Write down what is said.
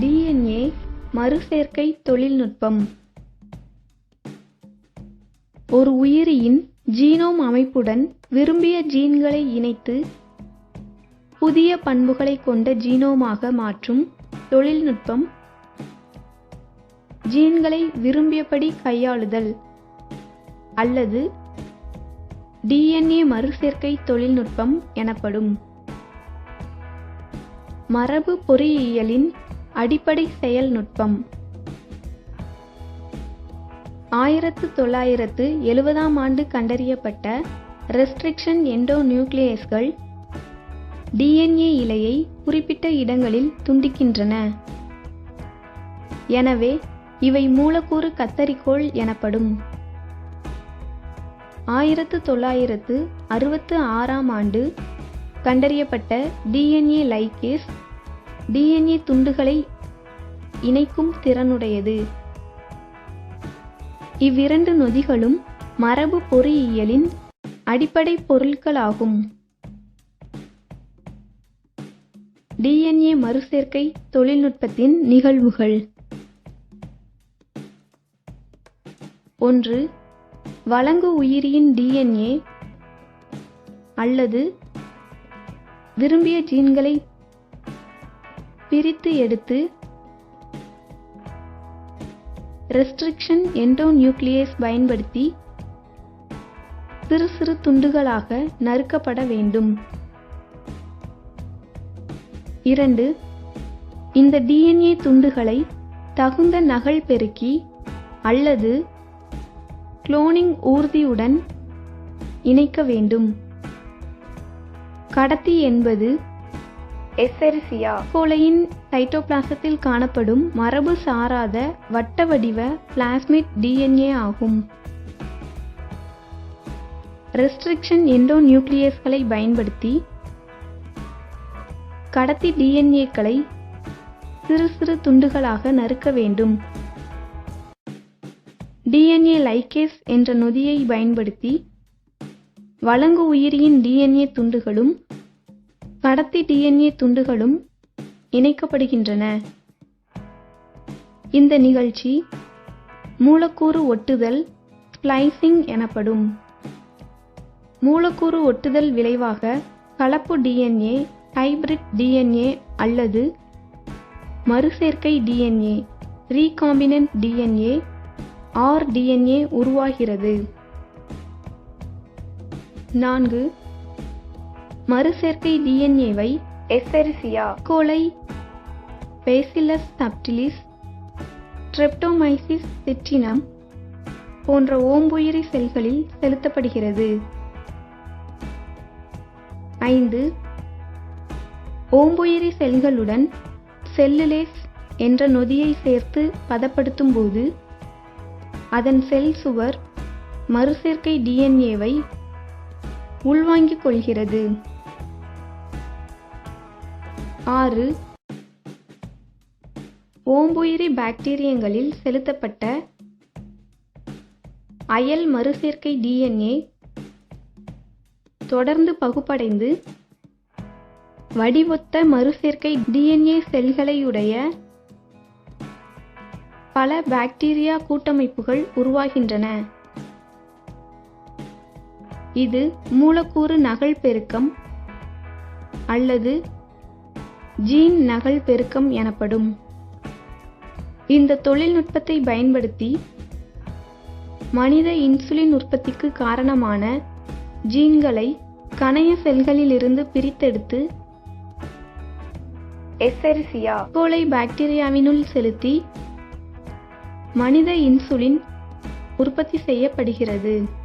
DNA மறுசேர்க்கை தொழில்நுட்பம் ஒரு உயிரியின் genome அமைப்புடன் விரும்பிய ஜீன்களை இணைத்து புதிய பண்புகளை கொண்ட ஜீனோமாக மாற்றும் தொழில்நுட்பம் ஜீன்களை விரும்பியபடி கையாளுதல் அல்லது டிஎன்ஏ மறுசேர்க்கை தொழில்நுட்பம் எனப்படும். மரபு பொறியியலின் அடிப்படை செயல்நுட்பம் ஆயிரத்து தொள்ளாயிரத்து எழுபதாம் ஆண்டு கண்டறியப்பட்ட ரெஸ்ட்ரிக்ஷன் எண்டோநியூக்ளியேஸ்கள் டிஎன்ஏ இலையை குறிப்பிட்ட இடங்களில் துண்டிக்கின்றன. எனவே இவை மூலக்கூறு கத்தரிக்கோள் எனப்படும். ஆயிரத்து தொள்ளாயிரத்து அறுபத்து ஆறாம் ஆண்டு கண்டறியப்பட்ட டிஎன்ஏ லைகேஸ் டிஎன்ஏ துண்டுகளை இணைக்கும் திறனுடையது. இவ்விரண்டு நொதிகளும் மரபு பொறியியலின் அடிப்படை பொருட்களாகும் டிஎன்ஏ மறுசேர்க்கை தொழில்நுட்பத்தின் நிகழ்வுகள் ஒன்று வழங்கு உயிரியின் டிஎன்ஏ அல்லது விரும்பிய ஜீன்களை பிரித்து எடுத்து ரெஸ்ட்ரிக்ஷன் எண்டோநியூக்ளியேஸ் பயன்படுத்தி சிறு சிறு துண்டுகளாக நறுக்கப்பட வேண்டும். இரண்டு இந்த டிஎன்ஏ துண்டுகளை தகுந்த நகல் பெருக்கி அல்லது குளோனிங் ஊர்தியுடன் இணைக்க வேண்டும். கடத்தி என்பது எசெரிசியா கோலையின் சைட்டோபிளாசத்தில் காணப்படும் மரபு சாராத வட்ட வடிவ பிளாஸ்மிட் டிஎன்ஏ ஆகும். ரெஸ்ட்ரிக்ஷன் எண்டோ நியூக்ளியஸ்களை பயன்படுத்தி கடத்தி டிஎன்ஏக்களை சிறு சிறு துண்டுகளாக நறுக்க வேண்டும். டிஎன்ஏ லைகேஸ் என்ற நொதியை பயன்படுத்தி வழங்கு உயிரியின் டிஎன்ஏ துண்டுகளும் கடத்தி டிஎன்ஏ துண்டுகளும் இணைக்கப்படுகின்றன. இந்த நிகழ்ச்சி மூலக்கூறு ஒட்டுதல் ஸ்ப்ளைசிங் எனப்படும். மூலக்கூறு ஒட்டுதல் விளைவாக கலப்பு டிஎன்ஏ ஹைபிரிட் டிஎன்ஏ அல்லது மறுசேர்க்கை DNA recombinant DNA R DNA உருவாகிறது. நான்கு மறுசேர்க்கை டிஎன்ஏவை எசெரிசியா கோலை பேசில்லஸ் சப்டிலிஸ் ஸ்ட்ரெப்டோமைசிஸ் சிட்ரினம் போன்ற ஓம்புயிரி செல்களில் செலுத்தப்படுகிறது. ஐந்து ஓம்புயிரி செல்களுடன் செல்லுலேஸ் என்ற நொதியை சேர்த்து பதப்படுத்தும் போது அதன் செல் சுவர் மறுசேர்க்கை டிஎன்ஏவை உள்வாங்கிக் கொள்கிறது. ஆறு ஓம்புயிரி பாக்டீரியங்களில் செலுத்தப்பட்ட அயல் மறுசேர்க்கை டிஎன்ஏ தொடர்ந்து பகுப்படைந்து வடிவொத்த மறுசேர்க்கை டிஎன்ஏ செல்களையுடைய பல பாக்டீரியா கூட்டமைப்புகள் உருவாகின்றன. இது மூலக்கூறு நகல் பெருக்கம் அல்லது ஜீன் நகல் பெருக்கம் எனப்படும். இந்த தொழில்நுட்பத்தை பயன்படுத்தி மனித இன்சுலின் உற்பத்திக்கு காரணமான ஜீன்களை கணைய செல்களிலிருந்து பிரித்தெடுத்து எசெரிசியா கோலை பாக்டீரியாவினுள் செலுத்தி மனித இன்சுலின் உற்பத்தி செய்யப்படுகிறது.